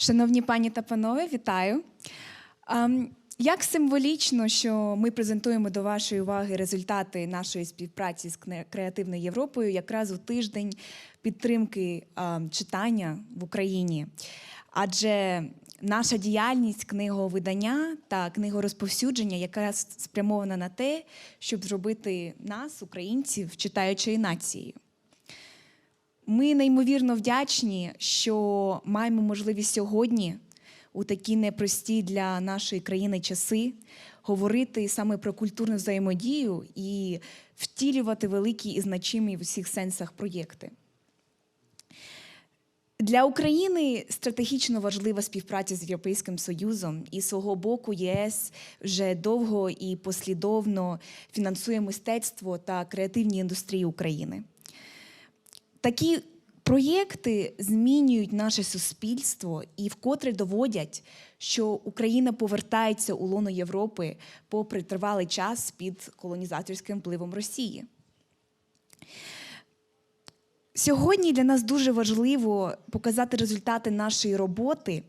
Шановні пані та панове, вітаю. Як символічно, що ми презентуємо до вашої уваги результати нашої співпраці з Креативною Європою якраз у тиждень підтримки читання в Україні. Адже наша діяльність книговидання та книгорозповсюдження якраз спрямована на те, щоб зробити нас, українців, читаючою нацією. Ми неймовірно вдячні, що маємо можливість сьогодні, у такі непрості для нашої країни часи, говорити саме про культурну взаємодію і втілювати великі і значимі в усіх сенсах проєкти. Для України стратегічно важлива співпраця з Європейським Союзом, і свого боку ЄС вже довго і послідовно фінансує мистецтво та креативні індустрії України. Такі проєкти змінюють наше суспільство і вкотре доводять, що Україна повертається у лоно Європи попри тривалий час під колонізаторським впливом Росії. Сьогодні для нас дуже важливо показати результати нашої роботи,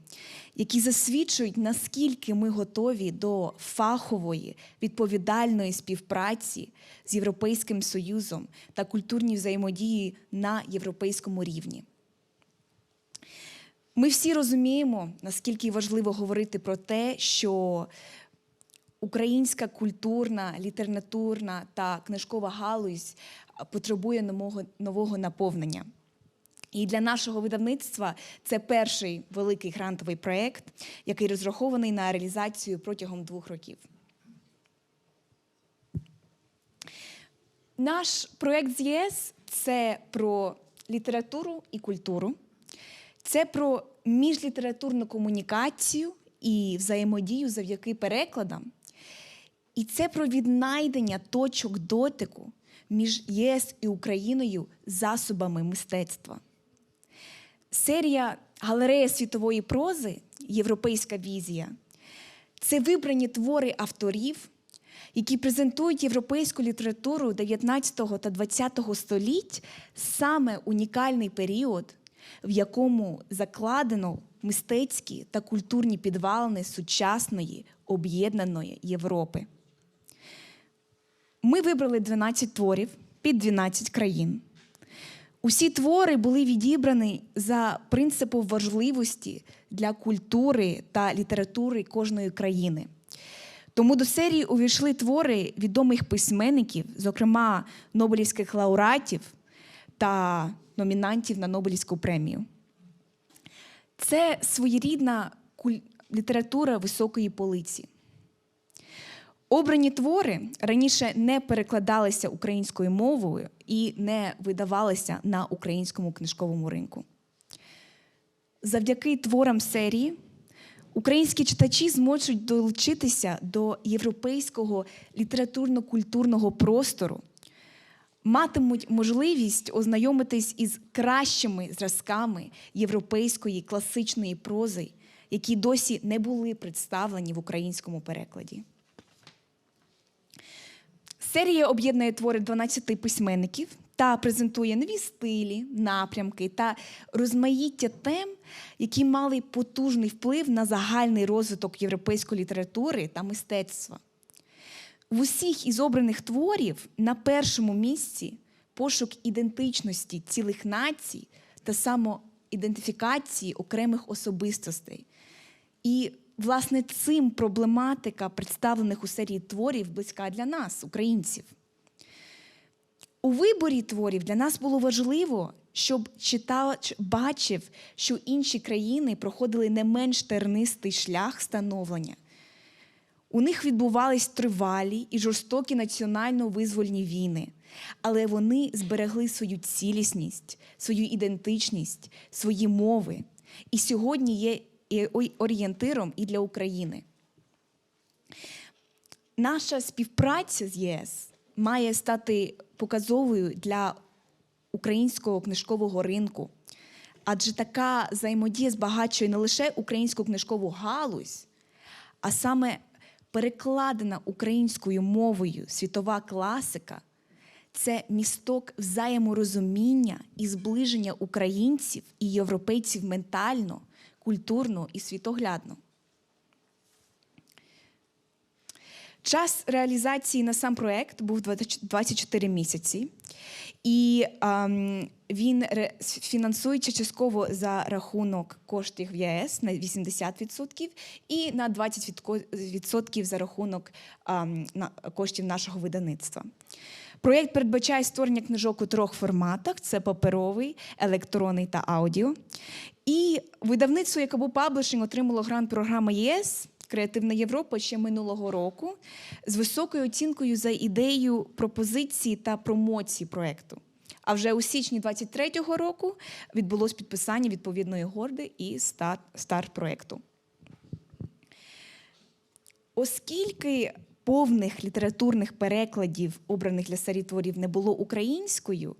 які засвідчують, наскільки ми готові до фахової відповідальної співпраці з Європейським Союзом та культурній взаємодії на європейському рівні. Ми всі розуміємо, наскільки важливо говорити про те, що українська культурна, літературна та книжкова галузь потребує нового, нового наповнення. І для нашого видавництва це перший великий грантовий проєкт, який розрахований на реалізацію протягом двох років. Наш проєкт з ЄС це про літературу і культуру, це про міжлітературну комунікацію і взаємодію завдяки перекладам. І це про віднайдення точок дотику між ЄС і Україною засобами мистецтва. Серія Галерея світової прози Європейська візія це вибрані твори авторів, які презентують європейську літературу 19 та 20 століть саме унікальний період, в якому закладено мистецькі та культурні підвалини сучасної об'єднаної Європи. Ми вибрали 12 творів під 12 країн. Усі твори були відібрані за принципом важливості для культури та літератури кожної країни. Тому до серії увійшли твори відомих письменників, зокрема Нобелівських лауреатів та номінантів на Нобелівську премію. Це своєрідна література високої полиці. Обрані твори раніше не перекладалися українською мовою і не видавалися на українському книжковому ринку. Завдяки творам серії українські читачі зможуть долучитися до європейського літературно-культурного простору, матимуть можливість ознайомитись із кращими зразками європейської класичної прози, які досі не були представлені в українському перекладі. Серія об'єднує твори 12 письменників та презентує нові стилі, напрямки та розмаїття тем, які мали потужний вплив на загальний розвиток європейської літератури та мистецтва. В усіх із обраних творів на першому місці пошук ідентичності цілих націй та самоідентифікації окремих особистостей. І, власне, цим проблематика представлених у серії творів близька для нас, українців. У виборі творів для нас було важливо, щоб читач бачив, що інші країни проходили не менш тернистий шлях становлення. У них відбувались тривалі і жорстокі національно-визвольні війни, але вони зберегли свою цілісність, свою ідентичність, свої мови. І сьогодні є орієнтиром і для України. Наша співпраця з ЄС має стати показовою для українського книжкового ринку, адже така взаємодія збагачує не лише українську книжкову галузь, а саме перекладена українською мовою світова класика це місток взаєморозуміння і зближення українців і європейців ментально, культурно і світоглядно. Час реалізації на сам проект був 24 місяці, і ем, він фінансується частково за рахунок коштів в ЄС на 80% і на 20% за рахунок ем, коштів нашого видавництва. Проєкт передбачає створення книжок у трьох форматах: це паперовий, електронний та аудіо. І видавництво Якабу Паблішинг отримало грант програми ЄС Креативна Європа ще минулого року з високою оцінкою за ідею пропозиції та промоції проєкту. А вже у січні 23-го року відбулось підписання відповідної горди і старт проєкту. Оскільки повних літературних перекладів, обраних для серії творів, не було українською,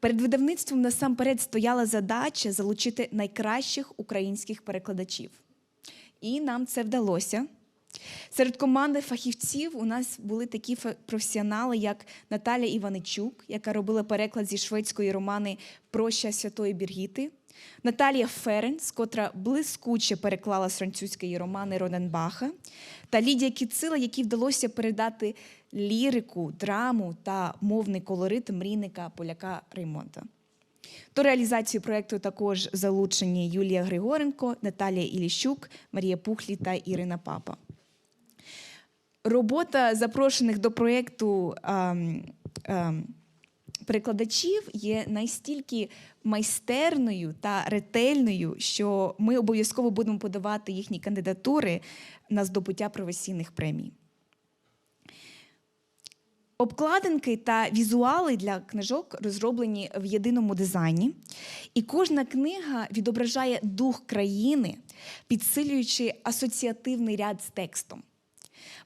перед видавництвом насамперед стояла задача залучити найкращих українських перекладачів. І нам це вдалося. Серед команди фахівців у нас були такі професіонали, як Наталя Іваничук, яка робила переклад зі шведської романи Проща Святої Біргіти, Наталія Ференц, котра блискуче переклала з французької романи Роденбаха, та Лідія Кіцила, якій вдалося передати лірику, драму та мовний колорит мрійника поляка Реймонта. До реалізації проєкту також залучені Юлія Григоренко, Наталія Іліщук, Марія Пухлі та Ірина Папа. Робота запрошених до проєкту ем, ем, перекладачів є настільки майстерною та ретельною, що ми обов'язково будемо подавати їхні кандидатури на здобуття професійних премій. Обкладинки та візуали для книжок розроблені в єдиному дизайні, і кожна книга відображає дух країни, підсилюючи асоціативний ряд з текстом.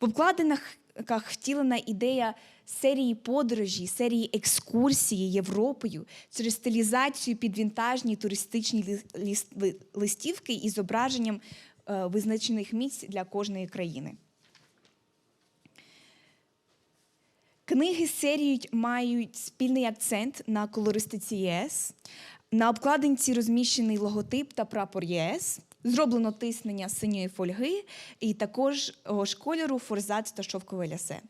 В обкладинках втілена ідея серії подорожі, серії екскурсії Європою через стилізацію під вінтажні туристичні листівки із зображенням е, визначених місць для кожної країни. Книги з серією мають спільний акцент на колористиці ЄС. На обкладинці розміщений логотип та прапор ЄС. Зроблено тиснення синьої фольги і також кольору форзац та шовкове лясе.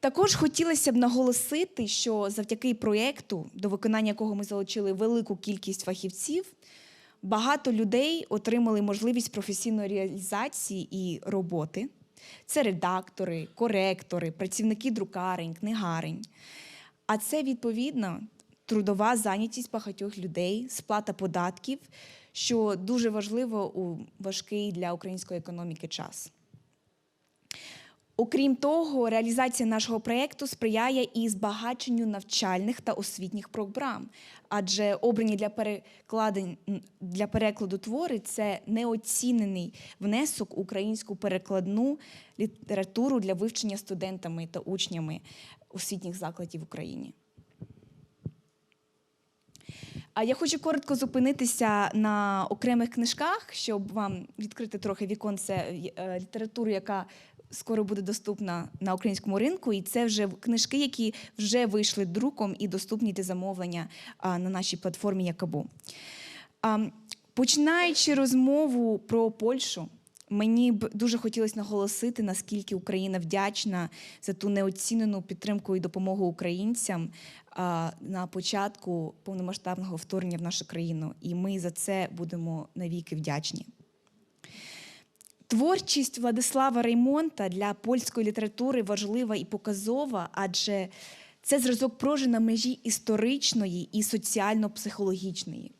Також хотілося б наголосити, що завдяки проєкту, до виконання якого ми залучили велику кількість фахівців, багато людей отримали можливість професійної реалізації і роботи. Це редактори, коректори, працівники друкарень, книгарень. А це відповідно трудова зайнятість багатьох людей, сплата податків, що дуже важливо у важкий для української економіки час. Окрім того, реалізація нашого проєкту сприяє і збагаченню навчальних та освітніх програм, адже обрані для для перекладу твори це неоцінений внесок у українську перекладну літературу для вивчення студентами та учнями освітніх закладів в Україні. А я хочу коротко зупинитися на окремих книжках, щоб вам відкрити трохи віконце е, літератури, яка скоро буде доступна на українському ринку. І це вже книжки, які вже вийшли друком і доступні для замовлення на нашій платформі Якабу. Починаючи розмову про Польщу, мені б дуже хотілося наголосити, наскільки Україна вдячна за ту неоцінену підтримку і допомогу українцям на початку повномасштабного вторгнення в нашу країну. І ми за це будемо навіки вдячні. Творчість Владислава Реймонта для польської літератури важлива і показова, адже це зразок прожи на межі історичної і соціально-психологічної.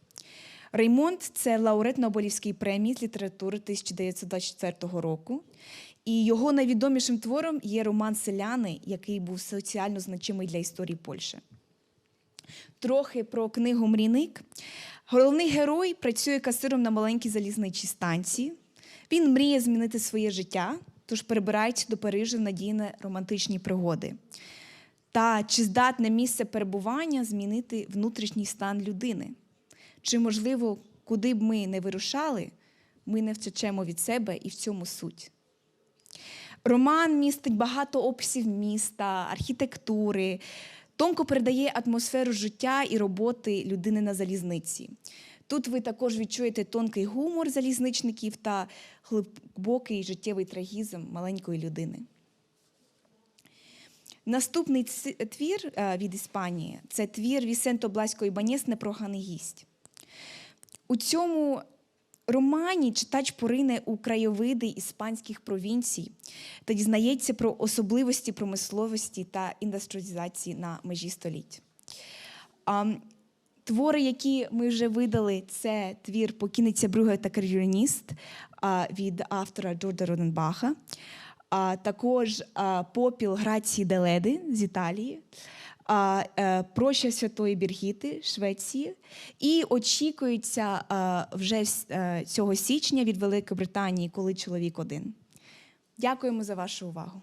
Реймонт це лауреат Нобелівської премії з літератури 1924 року. І його найвідомішим твором є роман Селяни, який був соціально значимий для історії Польщі. Трохи про книгу Мрійник. Головний герой працює касиром на маленькій залізничій станції. Він мріє змінити своє життя, тож перебирається до Парижа в надії на романтичні пригоди. Та чи здатне місце перебування змінити внутрішній стан людини? Чи, можливо, куди б ми не вирушали, ми не втечемо від себе і в цьому суть. Роман містить багато описів міста, архітектури, тонко передає атмосферу життя і роботи людини на залізниці. Тут ви також відчуєте тонкий гумор залізничників та глибокий життєвий трагізм маленької людини. Наступний твір е, від Іспанії це твір Вісенто Бласько Ібанєс «Непроганий гість». У цьому романі читач порине у краєвиди іспанських провінцій та дізнається про особливості промисловості та індустріалізації на межі століть. Твори, які ми вже видали, це твір Покінеться Брюге та Кар'єрніст а, від автора Джорда Роденбаха, також Попіл Грації Деледи з Італії, е, Проща Святої Біргіти Швеції. І очікується вже е, цього січня від Великої Британії, коли чоловік один. Дякуємо за вашу увагу.